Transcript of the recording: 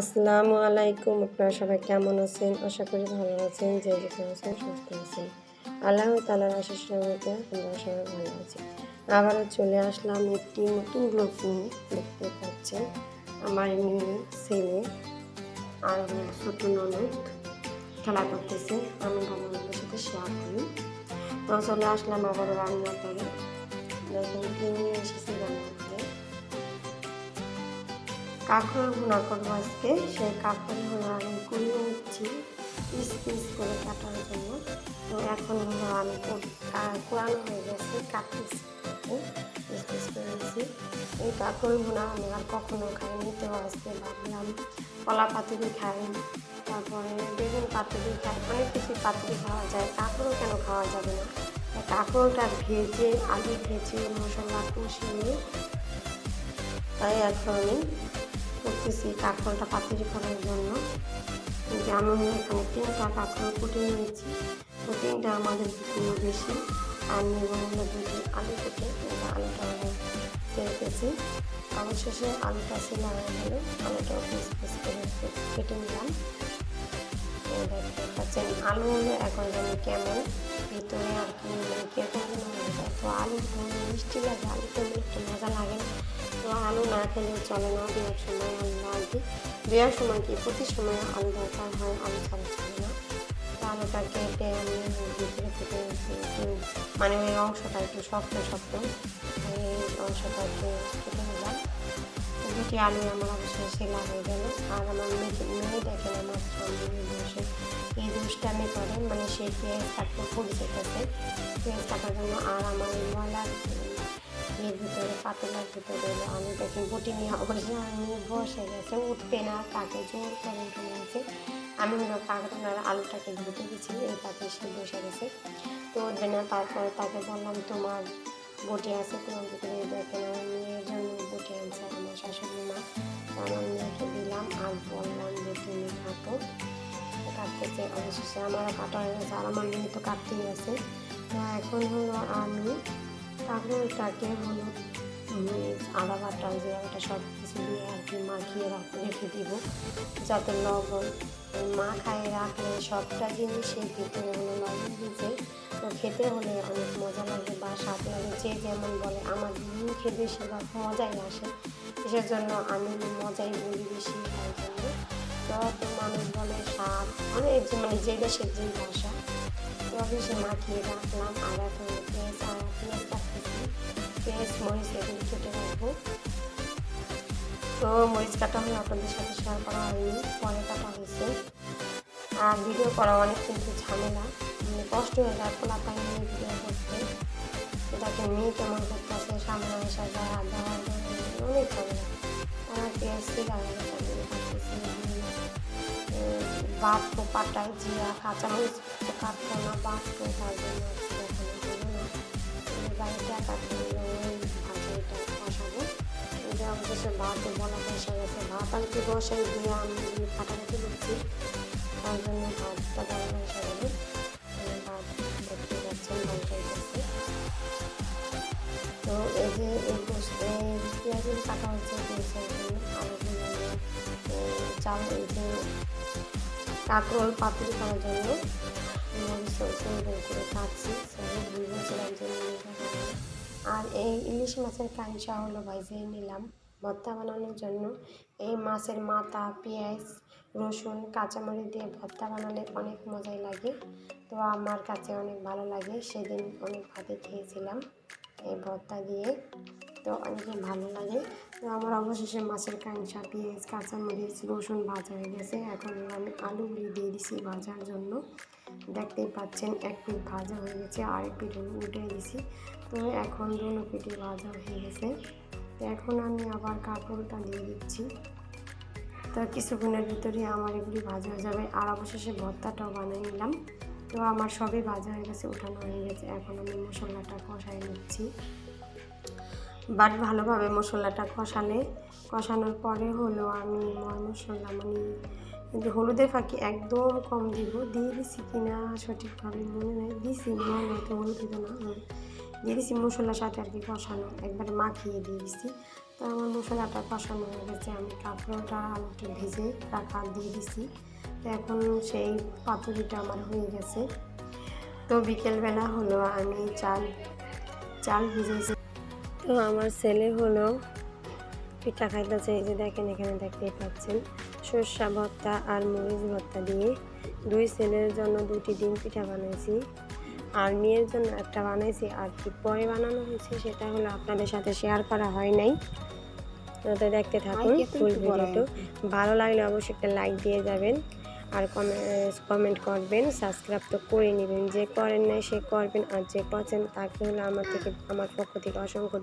আসসালামু আলাইকুম, আপনারা সবাই কেমন আছেন? আশা করি ভালো আছেন, যে যেখানে আছেন সুস্থ আছেন। আল্লাহ তালার আশিস রহমতে আমরা সবাই ভালো আছি। আবারও চলে আসলাম একটি নতুন ব্লগ নিয়ে, দেখতে পাচ্ছেন আমার মেয়ে ছেলে আর আমার ছোট ননদ খেলা করতেছে। আমি ওদের সাথে শেয়ার করি। তো চলে আসলাম আবারও রান্না করে দেখেন কি নিয়ে এসেছি করে কাঁকড় ভুনা করব আজকে। সেই কাঁকড় ভুনা আমি কুড়িয়ে নিচ্ছি, পিস পিস করে কাটার জন্য। তো এখন হলো আমি কোরআনো হয়ে গেছে কাটতেছি পিস পিস করে নিচ্ছি। এই কাঁকড় ভুনা আমি আর কখনো খাইনি, তো আজকে ভাবলাম কলা পাতুরি খাই, তারপরে বেগুন পাতুরি খাই, অনেক কিছু পাতুরি খাওয়া যায়, কাঁকড়ও কেন খাওয়া যাবে না? কাঁকড়টা ভেজে, আলু ভেজে মশলা কষিয়ে, তাই এখন আমি করতেছি কাঁকরোলটা পাতিরি করার জন্য। যে আমি এখানে তিনটা কাঁকরোল কুটে নিয়েছি। তো তিনটা আমাদের জন্য বেশি। আর নেব হলো দুটি আলু কেটে আলুটা আমি রেখেছি অবশেষে আলুটা সিলা হয়ে গেল আলুটাও পিস পিস করে কেটে নিলাম। দেখতে আলু হলে এখন জানি কেমন। ভিতরে আর কি মানে কীরকম যেন তো আলু, মিষ্টি লাগে আলু আলু না খেলে চলে না দু এক সময় আলু লাগবে দু এক সময় কি প্রতি সময় আলু দরকার হয়, আলু ছাড়া চলে না। তো আলুটা কেটে আমি ভিতরে থেকে মানে ওই অংশটা একটু শক্ত শক্ত এই অংশটা একটু কেটে নিলাম। দুটি আলু আমার অবশ্যই সেলা হয়ে গেল। আর আমার মেয়ে মেয়ে দেখেন আমার সামনে বসে এই দুষ্টামি করে মানে সে পেঁয়াজ কাটতে খুব যেতেছে পেঁয়াজ কাটার জন্য আর আমার ময়লার এর ভিতরে, পাতলার ভিতরে দেখি বটি নিয়ে অবশ্যই আমি বসে গেছে, উঠবে না তাকে জোর করে উঠে আমি হলো কাকড়ার আলুটাকে ধুতে দিচ্ছি এই তাকে সে বসে গেছে। তো উঠবে না, তারপরে তাকে বললাম, তোমার বটি আছে, তোমার ভিতরে দেখেন আমার মেয়ের জন্য বটি আনছে আমার শাশুড়ি মা। তো আমার মেয়েকে দিলাম আর বললাম যে, তুমি কাটো। কাটতেছে অবশেষে আমারও কাটা হয়ে গেছে, আর আমার মেয়ে তো কাটতেই আছে। তো এখন হলো আমি কাঁকড়োলটাকে হলুদ আদা বাটা জিরাটা সব কিছু দিয়ে আর কি মাখিয়ে রাখ- দিব। যাতে লবণ ওই মাখায় রাখলে সবটা জিনিসের ভিতরে হলো লবণ তো খেতে হলে অনেক মজা লাগে বা স্বাদ লাগে যে যেমন বলে, আমার মুখে বেশিরভাগ মজাই আসে। জন্য আমি মজাই বলি বেশি তাই জন্য। তো মানুষ বলে, স্বাদ। অনেক যে মানে যে দেশের যে ভাষা। তো অবশ্যই মাখিয়ে রাখলাম, আর এখন পেঁয়াজ আর পেঁয়াজ কাটতেছি পেঁয়াজ মরিচ এগুলো কেটে রাখব তো মরিচ কাটা হয়ে আপনাদের সাথে শেয়ার করা হয়নি পরে কাটা হয়েছে। আর ভিডিও করা অনেক কিন্তু ঝামেলা। মানে কষ্ট হয়ে যায় খোলা পাই নিয়ে ভিডিও করতে। এটাকে মেয়ে কেমন করতে আছে সামনে আসা যায় যায়, অনেক ঝামেলা। আমার পেঁয়াজ থেকে বাটবো পাটায় জিয়া কাঁচামরিচ তো কাটবো না বাটবো তার জন্য আমি অবশেষে ভাতও বলা বসে গেছে ভাত আর বসাই দিয়ে আমি কাটাকাটি করছি। তার জন্য ভাতটা বলা বসে গেল ভাত দেখতে পাচ্ছেন বসাই গেছে। তো এই যে এই পেঁয়াজের কাটা হচ্ছে চাল, এই যে কাঁকরোল পাতুরি করার জন্য। আর এই ইলিশ মাছের কাঁচা হলো ভাইজে নিলাম। ভর্তা বানানোর জন্য। এই মাছের মাথা, পেঁয়াজ, রসুন, কাঁচামরিচ দিয়ে ভর্তা বানালে অনেক মজাই লাগে। তো আমার কাছে অনেক ভালো লাগে। সেদিন অনেক ভাতে খেয়েছিলাম এই ভর্তা দিয়ে। তো অনেকই ভালো লাগে। তো আমার অবশেষে মাছের কাঁচা পেঁয়াজ, কাঁচামরিচ, রসুন ভাজা হয়ে গেছে। এখন আমি আলুগুলি দিয়ে দিছি ভাজার জন্য। দেখতেই পাচ্ছেন, এক পিঠ ভাজা হয়ে গেছে আর এক পিঠ উঠে দিছি। তো এখন দুনো পিঠে ভাজা হয়ে গেছে। তো এখন আমি আবার কাঁকরোলটা দিয়ে দিচ্ছি। তো কিছুক্ষণের ভিতরে আমার এগুলি ভাজা হয়ে যাবে। আর অবশেষে ভর্তাটাও বানিয়ে নিলাম। তো আমার সবই ভাজা হয়ে গেছে, উঠানো হয়ে গেছে। এখন আমি মশলাটা কষাই নিচ্ছি। বাট ভালোভাবে মশলাটা কষালে, কষানোর পরে হলো আমি মশলা মানে কিন্তু হলুদের ফাঁকি একদম কম দিব। দিয়ে দিছি কিনা সঠিকভাবে মনে নেই। দিছি, মনে হয়তো হলুদ না হুম। দিয়ে দিছি মশলার সাথে আর কি কষানো। একবারে মাখিয়ে দিয়ে দিছি তো আমার মশলাটা কষানো হয়ে গেছে। আমি কাঁকড়োটা আলুটা ভেজে রাখা দিয়ে দিছি। তো এখন সেই পাতুরিটা আমার হয়ে গেছে। তো বিকেলবেলা হলো, আমি চাল চাল ভিজেছি। তো আমার ছেলে হলো পিঠা খাইতেছে। এই যে দেখেন, এখানে দেখতেই পাচ্ছেন। সর্ষা ভর্তা আর মরিচ ভর্তা দিয়ে দুই ছেলের জন্য দুটি ডিম পিঠা বানাইছি। আর মেয়ের জন্য একটা বানাইছি আর কি পরে বানানো হয়েছে সেটা হলো আপনাদের সাথে শেয়ার করা হয় নাই। তো তো দেখতে থাকুন ফুল ভিডিওটা ভালো লাগলে অবশ্যই একটা লাইক দিয়ে যাবেন আর কমেন্ট করবেন সাবস্ক্রাইব তো করে নেবেন। যে করেন নাই সে করবেন আর যে করছেন তাকে হলো আমার থেকে আমার পক্ষ থেকে অসংখ্য